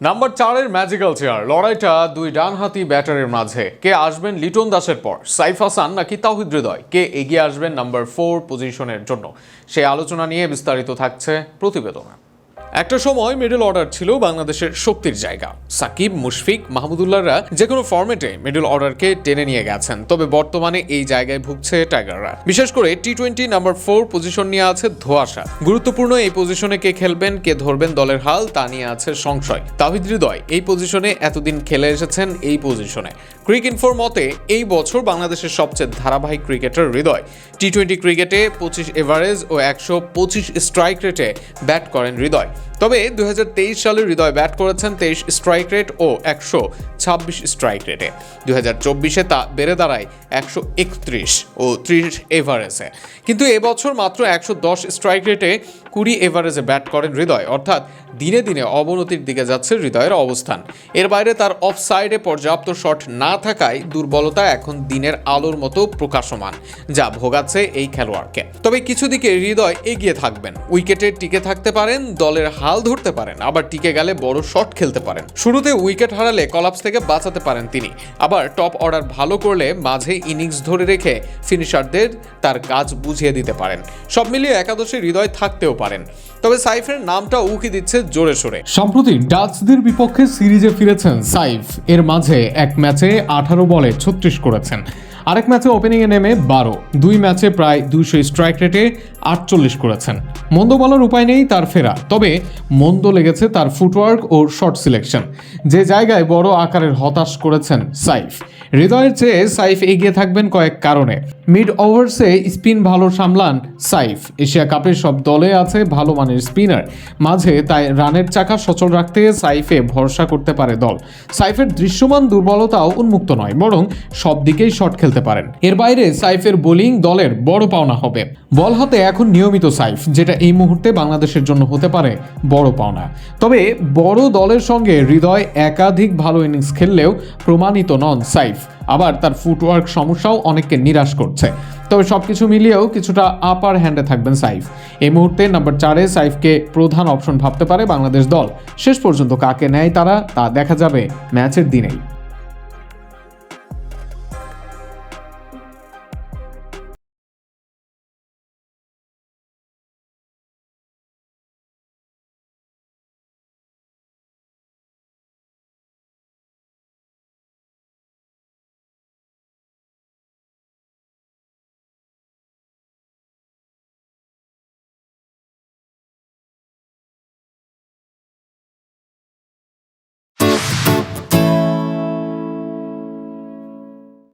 Number চারের magical chair লড়াইটা দুই ডানহাতি ব্যাটারের মাঝে। কে আসবেন লিটন দাসের পর, সাইফ হাসান নাকি তাহিদ হৃদয়? কে এগিয়ে আসবেন নাম্বার ফোর পজিশনের জন্য? সেই আলোচনা নিয়ে বিস্তারিত থাকছে প্রতিবেদনে। একটা সময় মিডল অর্ডার ছিল বাংলাদেশের শক্তির জায়গা। সাকিব, মুশফিক মাহমুদুল্লাহরা যে কোনো ফরম্যাটে মিডল অর্ডারকে টেনে নিয়ে গেছেন, তবে বর্তমানে এই জায়গায় ভুগছে টাইগাররা বিশেষ করে T twenty number four position নিয়ে আছে ধোয়াশা। গুরুত্বপূর্ণ এই পজিশনে কে খেলবেন, কে ধরবেন দলের হাল, তা নিয়ে আছে সংশয়। তাহিদ হৃদয় এই পজিশনে এতদিন খেলে এসেছেন এই পজিশনে ক্রিক ইনফোর মতে, এই বছর বাংলাদেশের সবচেয়ে ধারাবাহিক ক্রিকেটার হৃদয়। টি টোয়েন্টি ক্রিকেটে পঁচিশ এভারেজ ও একশো পঁচিশ স্ট্রাইক রেটে ব্যাট করেন হৃদয়। তবে দুই হাজার তেইশ সালে হৃদয় ব্যাট করেছেন তেইশ স্ট্রাইক রেট ও একশো ছাব্বিশ স্ট্রাইক রেটে। দু চব্বিশে তা বেড়ে দাঁড়ায় একশো একত্রিশ ও ত্রিশ এভারেজে। কিন্তু এবছর মাত্র একশো দশ স্ট্রাইক রেটে কুড়ি এভারেজে ব্যাট করেন হৃদয়। অর্থাৎ দিনে দিনে অবনতির দিকে যাচ্ছে হৃদয়ের অবস্থান। এর বাইরে তার অফ সাইডে পর্যাপ্ত শট না থাকায় দুর্বলতা এখন দিনের আলোর মতো প্রকাশমান, যা ভোগাচ্ছে এই খেলোয়াড়কে। তবে কিছু দিকে হৃদয় এগিয়ে থাকবেন। উইকেটে টিকে থাকতে পারেন, দলের হাল ধরতে পারেন, আবার টিকে গেলে বড় শট খেলতে পারেন। শুরুতে উইকেট হারালে কলাপস থেকে বাঁচাতে পারেন তিনি। আবার টপ অর্ডার ভালো করলে মাঝে ইনিংস ধরে রেখে ফিনিশারদের তার কাজ বুঝিয়ে দিতে পারেন। সব মিলিয়ে একাদশে হৃদয় থাকতেও পারেন। তবে সাইফের নামটা উকি দিচ্ছে জোরে সোরে। সম্প্রতি ডাচদের বিপক্ষে সিরিজে ফিরেছেন সাইফ। এর মাঝে এক ম্যাচে আঠারো বলে ছত্রিশ করেছেন। আরেক ম্যাচে ওপেনিংয়ে নেমে বারো। দুই ম্যাচে প্রায় দুইশো স্ট্রাইক রেটে আটচল্লিশ করেছেন। মন্দ বলার উপায় নেই তার ফেরা। তবে মন্দ লেগেছে তার ফুটওয়ার্ক ও শর্ট সিলেকশন। যে জায়গায় বড় আকারের হতাশ করেছেন সাইফ। হৃদয়ের চেয়ে সাইফ এগিয়ে থাকবেন কয়েক কারণে। মিড ওভার্সে স্পিন ভালো সামলান সাইফ। এশিয়া কাপের সব দলে আছে ভালো মানের স্পিনার। মাঝে তাই রানের চাকা সচল রাখতে সাইফে ভরসা করতে পারে দল। সাইফের দৃশ্যমান দুর্বলতাও উন্মুক্ত নয়, বরং সব দিকেই শট খেলতে পারেন। এর বাইরে সাইফের বোলিং দলের বড় পাওনা হবে। বল হাতে এখন নিয়মিত সাইফ, যেটা এই মুহূর্তে বাংলাদেশের জন্য হতে পারে বড় পাওনা। তবে বড় দলের সঙ্গে হৃদয় একাধিক ভালো ইনিংস খেললেও প্রমাণিত নন সাইফ। আবার তার ফুটওয়ার্ক সমস্যাও অনেককে নিরাশ করছে। তবে সব কিছু মিলিয়েও কিছুটা আপার হ্যান্ডে থাকবেন সাইফ। এই মুহূর্তে নাম্বার চারে সাইফকে প্রধান অপশন ভাবতে পারে বাংলাদেশ দল। শেষ পর্যন্ত কাকে নেয় তারা, তা দেখা যাবে ম্যাচের দিনেই।